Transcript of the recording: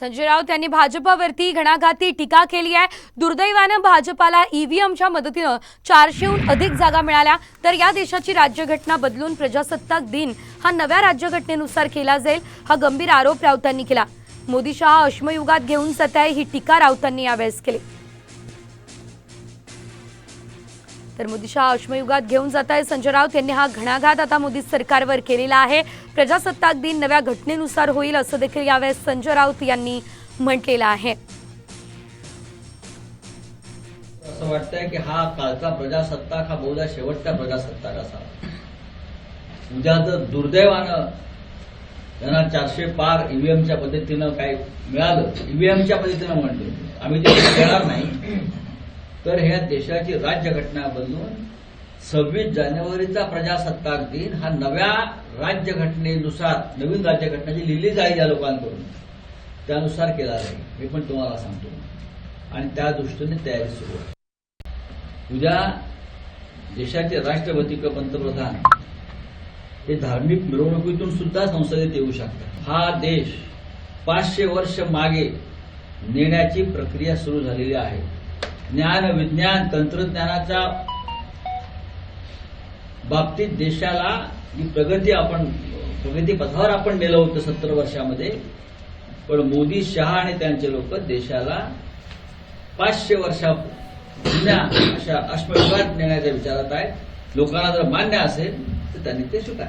संजय राऊत यांनी भाजपावरती घणाघाती टीका केली आहे. दुर्दैवानं भाजपाला ईव्हीएमच्या मदतीनं चारशेहून अधिक जागा मिळाल्या. तर या देशाची राज्यघटना बदलून प्रजासत्ताक दिन हा नव्या राज्यघटनेनुसार केला जाईल हा गंभीर आरोप राऊतांनी केला. मोदी शहा अश्मयुगात घेऊन जात आहे ही टीका राऊतांनी यावेळेस केली. तर मोदीच्या अश्मयुगात घेऊन जात आहे संजय राऊत यांनी हा घणाघात आता मोदी सरकारवर केलेला आहे. प्रजासत्ताक दिन नव्या घटनेनुसार होईल असं देखील यावेळेस संजय राऊत यांनी म्हटलेलं आहे. असं वाटतंय की हा कालचा प्रजासत्ताक हा बहुधा शेवटचा प्रजासत्ताक असा. उद्या जर दुर्दैवानं त्यांना चारशे पार ईव्हीएमच्या पद्धतीनं काही मिळालं ईव्हीएमच्या पद्धतीनं म्हणतो आम्ही ते देणार नाही. तर ह्या देशाची राज्यघटना बदलून सव्वीस जानेवारीचा प्रजासत्ताक दिन हा नव्या राज्यघटनेनुसार नवीन राज्यघटना जी लिहिली जाईल या लोकांकडून. त्यानुसार केला जाईल. हे पण तुम्हाला सांगतो. आणि त्या दृष्टीने तयारी सुरू आहे. उद्या देशाचे राष्ट्रपती किंवा पंतप्रधान हे धार्मिक मिरवणुकीतून सुद्धा संसदेत येऊ शकतात. हा देश पाचशे वर्ष मागे नेण्याची प्रक्रिया सुरू झालेली आहे. ज्ञान विज्ञान तंत्रज्ञानाच्या बाबतीत देशाला जी प्रगती आपण प्रगती पथावर आपण नेलं होतं सत्तर वर्षामध्ये पण मोदी शहा आणि त्यांचे लोक देशाला पाचशे वर्षा जुन्या अशा अश्मयुगात नेण्याच्या विचारात आहेत. लोकांना जर मान्य असेल तर त्यांनी ते स्वीकार